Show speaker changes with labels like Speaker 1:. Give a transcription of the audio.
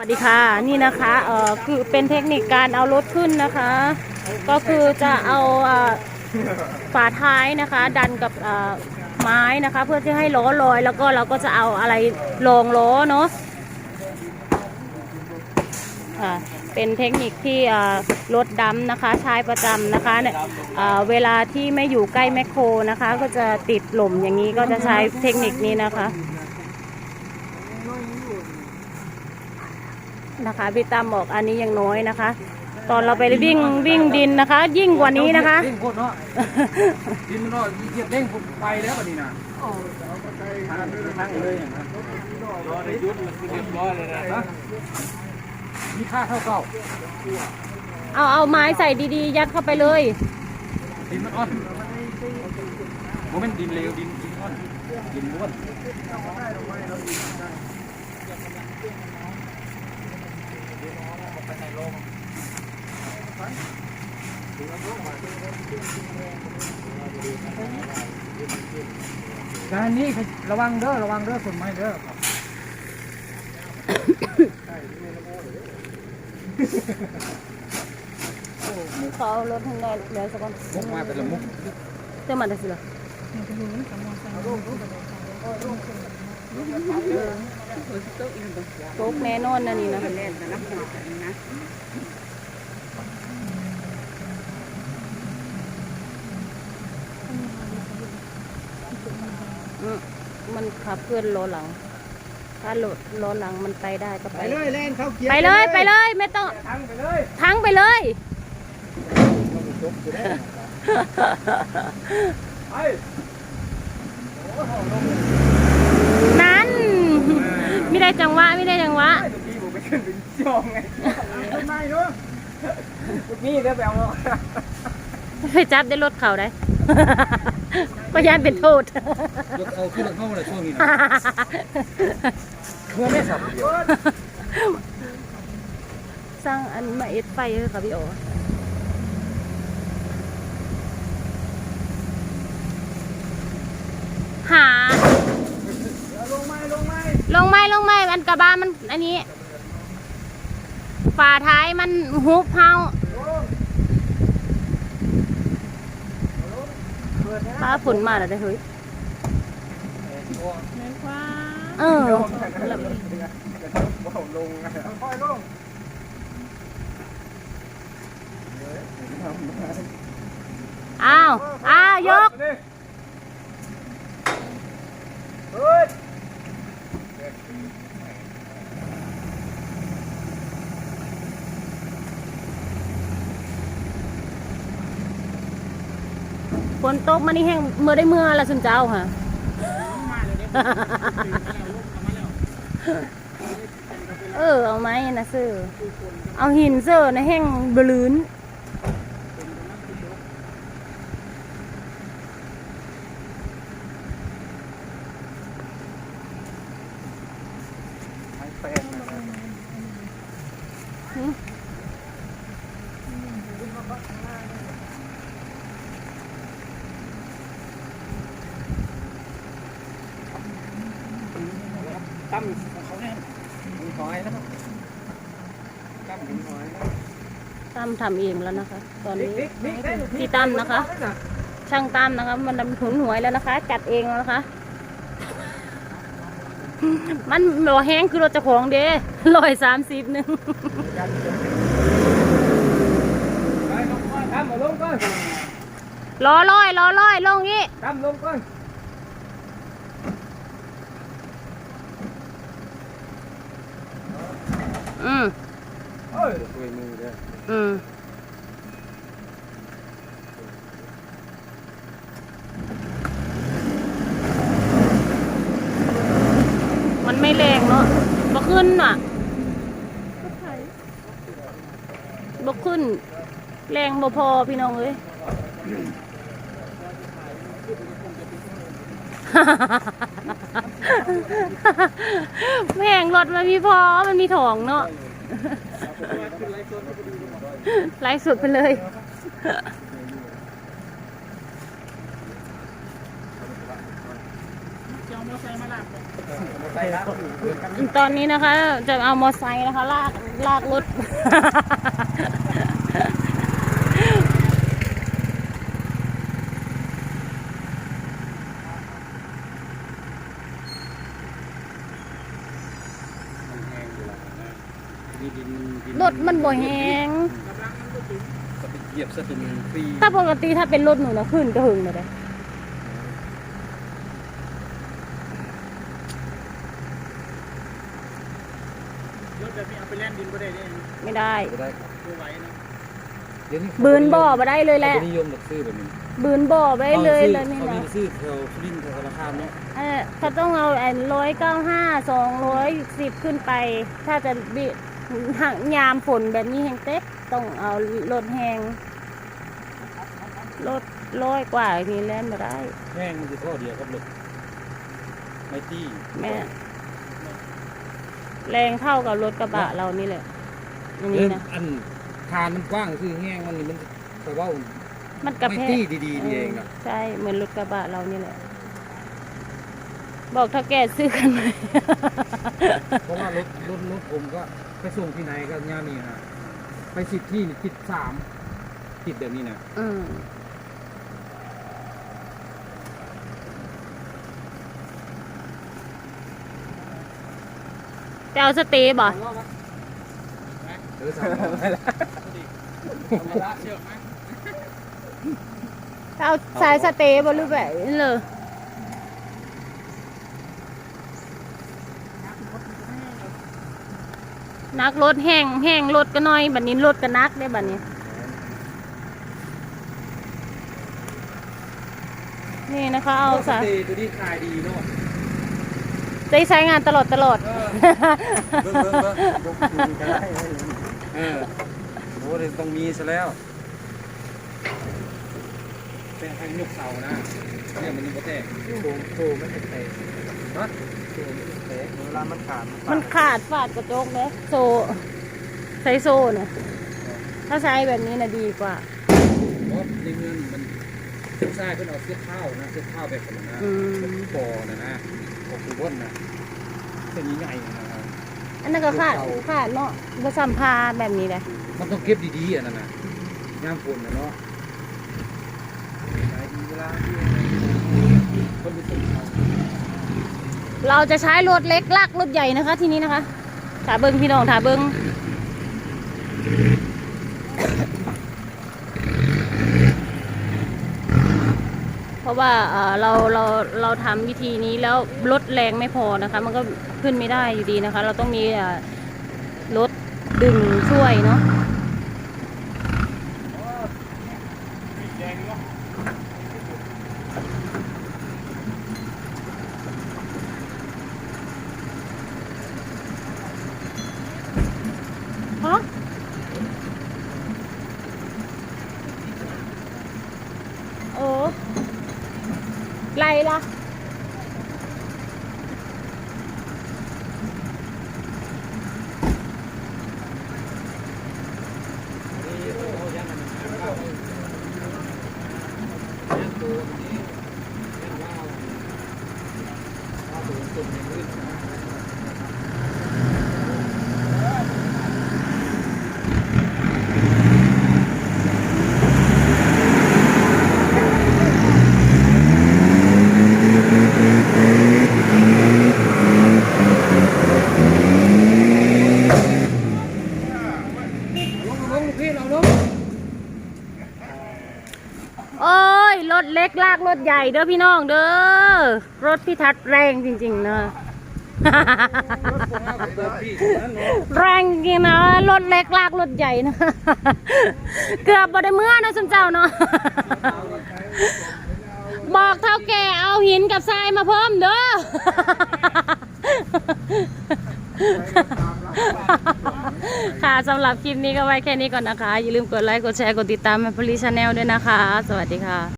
Speaker 1: สวัสดีค่ะนี่นะคะเอ่อคือเป็นเทคนิคการเอารถขึ้นนะคะ ก็คือจะเอาเอ่อฝาท้ายนะคะ ดันกับไม้นะคะ เพื่อที่ให้ล้อลอย แล้วก็เราก็จะเอาอะไรรองล้อเนาะค่ะเป็นเทคนิคที่รถดำนะคะใช้ประจำนะคะเนี่ยเอ่อเวลาที่ไม่อยู่ใกล้แมคโครนะคะ ก็จะติดหล่มอย่างนี้ก็จะใช้เทคนิคนี้นะคะ นะคะพี่ตั้มบอกอันนี้ยังน้อยนะคะ ตอนเราไปวิ่งวิ่งดินนะคะ ยิ่งกว่านี้นะคะ
Speaker 2: เด้งโคตรเนาะดินมันเนาะเหยียบเด้งผมไปแล้วบัดนี้นะทั้งเลยอย่างนั้นรอในยุทธมันคือเรียบร้อยเลยนะมีค่าเท่าเก่า
Speaker 1: เอาเอาไม้ใส่ดีๆ ยัดเข้าไปเลย
Speaker 2: ดินมันอ่อนโมเมนดินเลวดินดินอ่อนดินล้วน งานนี้ระวังเด้อระวังเด้อคนไม้เด้อ
Speaker 1: เขาเอารถทางใดเหลือสักคน
Speaker 2: มุกมาเป็นละมุก
Speaker 1: เจ้ามันได้สิเหรอโต๊กแน่นอนนะนี่นะอืมมันขับเคลื่อนล้อหลัง ถ้าโหลดล้อหลังมันไปได้ก็ไป
Speaker 2: ไปเลยเล่นเข้าเกียร์
Speaker 1: ไปเลยไปเลยไม่ต้อง
Speaker 2: ทั้งไปเลย
Speaker 1: ทั้งไปเลย
Speaker 2: ไป
Speaker 1: นั้น ไม่ได้จังหวะไม่ได้จังหวะ
Speaker 2: ทุกทีผมไปขึ้นเป็นจองไงขึ้นไม่เนาะทุกนี้เด้อไปเอาเนาะ
Speaker 1: ไปจับได้รถเขาได้ก็ยานเป็นโทษ
Speaker 2: ยกเอาขึ้นเข้าเลยช่วงนี้นะเพื่อไม่สับเดียว
Speaker 1: สร้างอันมาเอ็ดไฟเลยค่ะพี่โอหา
Speaker 2: ลงไม้ลงไม้
Speaker 1: ลงไม่ลงไม่อันกระบะมันอันนี้ ฝาท้ายมันฮุบเฮาฟ้าฝนมาแล้วได้อเฮ้ยเออ
Speaker 2: ลงค่อยลง
Speaker 1: อ้าว อ้าวยก ฝนตกมานี่แห้งเมื่อได้เมื่อละสุนเจ้าค่ะเออเอาไม้นะเซอร์เอาหินเซอร์นะแห้งบลื้น
Speaker 2: ไม้แปลงนะครับ ตั้มของเขาเนี่ยมีหอยนะครับตั้มมีหอยนะ
Speaker 1: ตั้มทำเองแล้วนะคะ ตอนนี้
Speaker 2: บิ๊กบิ๊กได้อยู่
Speaker 1: พี่ตั้มนะคะ ช่างตั้มนะคะ มันดำถุนหวยแล้วนะคะ จัดเองแล้วนะคะ มันบ่แห้งคือรถเจะของเด้ร้อยสามสิบหนึ่ง
Speaker 2: ไปลงก่อนตั้มมาลงก่อน
Speaker 1: ล้อลอยล้อลอยลงนี้
Speaker 2: ตั้มลงก่อน
Speaker 1: อืม
Speaker 2: เอ้ยช่วยมือเด้อ
Speaker 1: อืมมันไม่แรงเนาะบ่ขึ้นอะบ่ขึ้น แรงบ่พอพี่น้องเอ้ย แม่งรถมันมีพอมันมีถองเนาะไลฟ์สุดไปเลย ตอนนี้นะคะ จะเอามอไซค์นะคะ ลากลากรถ
Speaker 2: มันแห้งอยู่แล้วนะนี่ ดินดิน
Speaker 1: รถมันบ่แหง
Speaker 2: ก็ไปเหยียบซะจนฟรี
Speaker 1: ถ้าปกติถ้าเป็นรถหนูนะขึ้นก็หึงเลยเด้
Speaker 2: รถแบบนี้เอาไปแล่นดินบ่ได้เด้
Speaker 1: ไม่ได้
Speaker 2: บ่ได้ครับบ่ไหวนะเดี๋ยวนี้
Speaker 1: บืนบ่อมาได้เลยแหละ
Speaker 2: ขาก็นิยมแบบซื้อแบบนี้
Speaker 1: บืนบ่อไปได้เลยเลยนี่
Speaker 2: เขา
Speaker 1: นะ
Speaker 2: มีซื้อแถวสุรินทร์แถวสารคามเนาะ
Speaker 1: เออเขาต้องเอาไอ้ร้อยเก้าห้าสองร้อยสิบขึ้นไป ถ้าจะบิ หางยามฝนแบบนี้แหงเต๊ะต้องเอารถแหงรถร้อยกว่านี่แล่นมาได้
Speaker 2: แห้งมันจะท่อเดียวครับรถไม่ตี้
Speaker 1: แม่แรงเท่ากับรถกระบะเรานี่แหละอันนี้นะ
Speaker 2: อันทานมันกว้างคือแห้งมันนี่มันแต่ว่า
Speaker 1: มันกระ
Speaker 2: ไม่
Speaker 1: แพ
Speaker 2: ตี้ดีๆนี่เองนะ
Speaker 1: ใช่เหมือนรถกระบะเรานี่แหละ บอกถ้าแกซื้อกันไหม
Speaker 2: เพราะว่ารถรถรถผมก็ ไปส่งที่ไหนก็ย่านี่ฮะไปสิบที่นี่ติดสามติดแบบนี้นะ
Speaker 1: อืมจะเอาสเตย์บ่
Speaker 2: เออสามรอบได้แล้ว
Speaker 1: จะเอาสายสเตย์บ่หรือแบบนี้เลย นักรถแห้งแห้งรถก็น้อยบัดนี้รถก็นักได้บัดนี้ นี่นะคะเอา
Speaker 2: ส
Speaker 1: สาย
Speaker 2: เตย์ตัวนี้ขายดีเนาะ
Speaker 1: ได้ใช้งานตลอดตลอด
Speaker 2: เออเบิ้งเบิ้งเบิ้งยกคืนก็ได้เออโอ้ยต้องมีซะแล้วแต่ให้ยกเสานะเนี่ยมันยังบ่แตกโค้งโค้งมันจะแตกฮะโค้งมันจะ แตกเวลามันขาด
Speaker 1: มันขาดฟาดกระจกเลยโซใช้โซ่เนี่ย ถ้าใช้แบบนี้นะดีกว่า
Speaker 2: เพราะในเงินมันเสื้อผ้าเพิ่นเอาเสื้อข้าวนะเสื้อข้าวแบบนั้นนะ
Speaker 1: อืม
Speaker 2: ปอนะนะปอคือว่นนะเส้นนี้ใหญ่นะครับ
Speaker 1: อันนั้นก็ขาดขาดเนาะก็สัมพาแบบนี้เลย
Speaker 2: มันต้องเก็บดีๆอะนั่นนะยามฝนนะเนาะดีเวลาที่คนไปส่งเขา
Speaker 1: เราจะใช้รถเล็กลากรถใหญ่นะคะ ที่นี้นะคะถาเบิงพี่น้องถาเบิงเพราะว่าเอ่อเราเราเราทำวิธีนี้แล้วรถแรงไม่พอนะคะ มันก็ขึ้นไม่ได้อยู่ดีนะคะ เราต้องมีรถดึงช่วยเนาะ ฮะเออไรล่ะ
Speaker 2: ลงลงพี่เราลง
Speaker 1: โอ้ย ร ถเล็กลากรถใหญ่เด้อพี่น้องเด้อ รถพี่ทัดแรงจริงๆเนอะ
Speaker 2: เปิดพี่นั่นเนาะ
Speaker 1: แรงจริงนะรถเล็กลากรถใหญ่นะ เกือบบ่ได้เมื่อนะสมเจ้าเนาะ บอกเท่าแก่เอาหินกับทรายมาเพิ่มเด้อ ค่ะสำหรับคลิปนี้ก็ไว้แค่นี้ก่อนนะคะ อย่าลืมกดไลค์ กดแชร์ กดติดตามมาพลีชาแนลด้วยนะคะ สวัสดีค่ะ